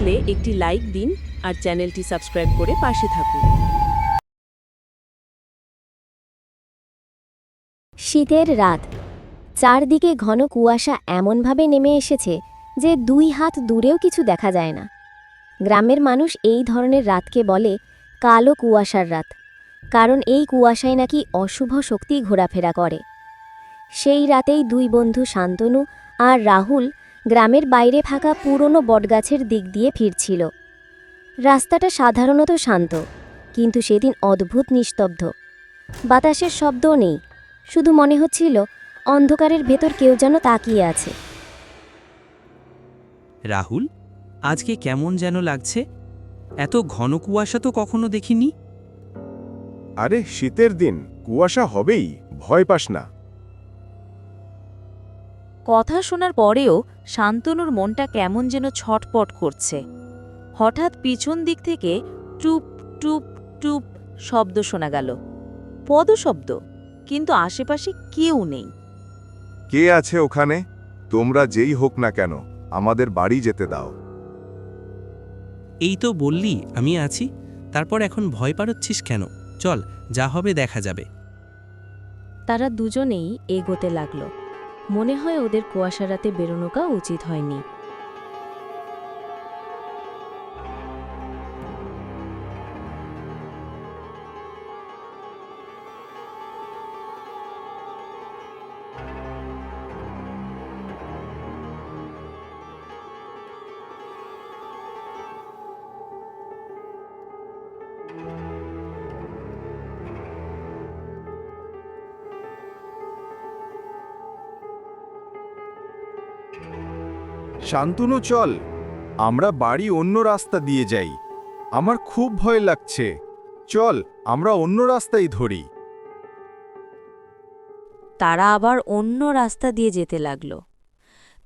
লাগলে একটি লাইক দিন আর চ্যানেলটি সাবস্ক্রাইব করে পাশে থাকুন। শীতের রাত। চারদিকে ঘন কুয়াশা এমনভাবে নেমে এসেছে যে দুই হাত দূরেও কিছু দেখা যায় না। গ্রামের মানুষ এই ধরনের রাতকে বলে কালো কুয়াশার রাত। কারণ এই কুয়াশায় নাকি অশুভ শক্তি ঘোরাফেরা করে। সেই রাতেই দুই বন্ধু শান্তনু আর রাহুল গ্রামের বাইরে থাকা পুরনো বটগাছের দিক দিয়ে ফিরছিল। রাস্তাটা সাধারণত শান্ত কিন্তু সেদিন অদ্ভুত নিস্তব্ধ। বাতাসের শব্দও নেই শুধু মনে হচ্ছিল অন্ধকারের ভেতর কেউ যেন তাকিয়ে আছে। রাহুল আজকে কেমন যেন লাগছে? এত ঘন কুয়াশা তো কখনো দেখিনি। আরে শীতের দিন কুয়াশা হবেই ভয় পাস না। কথা শোনার পরেও শান্তনুর মনটা কেমন যেন ছটপট করছে। হঠাৎ পিছন দিক থেকে টুপ টুপ টুপ শব্দ শোনা গেল। পদশব্দ কিন্তু আশেপাশে কেউ নেই। কে আছে ওখানে? তোমরা যেই হোক না কেন আমাদের বাড়ি যেতে দাও। এই তো বললি আমি আছি। তারপর এখন ভয় পাড়চ্ছিস কেন? চল যা হবে দেখা যাবে। তারা দুজনেই এগোতে লাগল। মনে হয় ওদের কুয়াশা রাতে বেরোনোকা উচিত হয়নি। শান্তনু, চল। আমরা বাড়ি অন্য রাস্তা দিয়ে যাই। আমার খুব ভয় লাগছে। চল, আমরা অন্য রাস্তাই ধরি। তারা আবার অন্য রাস্তা দিয়ে যেতে লাগল।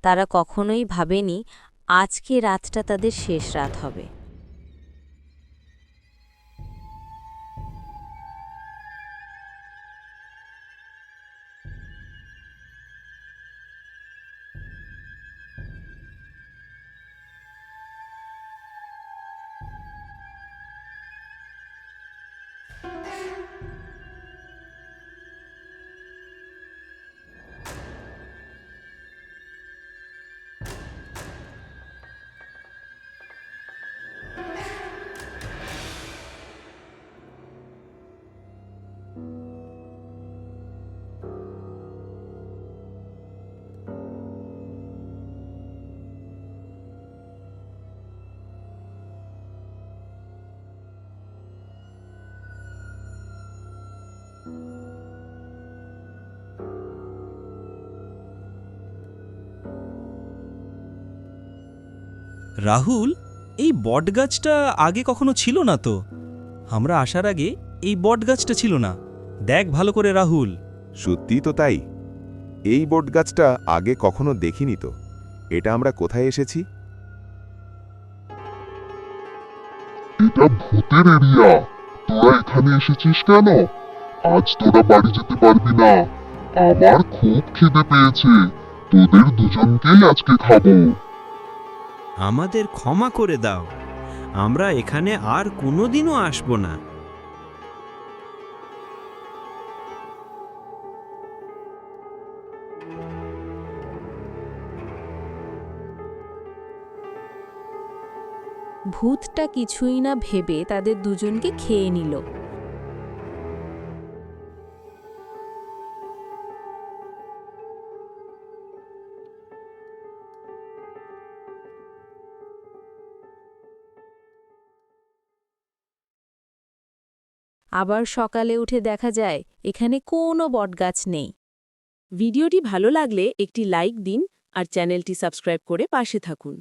তারা কখনোই ভাবেনি, আজকে রাতটা তাদের শেষ রাত হবে। রাহুল এই বটগাছটা আগে কখনো ছিল না তো? আমরা আসার আগে এই বটগাছটা ছিল না। দেখ ভালো করে রাহুল। সত্যি তো তাই। এই বটগাছটা আগে কখনো দেখিনি তো। এটা আমরা কোথায় এসেছি? এটা ভূতের এরিয়া। তোরা এখানে এসেছিস কেন? আজ তোরা বাড়ি যেতে পারবি না। আমার খুব খিদে পেয়েছে। তোদের দুজনকেই আজকে খাব। আমাদের ক্ষমা করে দাও। আমরা এখানে আর কোনোদিনও আসব না। ভূতটা কিছুই না ভেবে তাদের দুজনকে খেয়ে নিল। আবার সকালে উঠে দেখা যায়, এখানে কোনো বটগাছ নেই। ভিডিওটি ভালো লাগলে একটি লাইক দিন আর চ্যানেলটি সাবস্ক্রাইব করে পাশে থাকুন।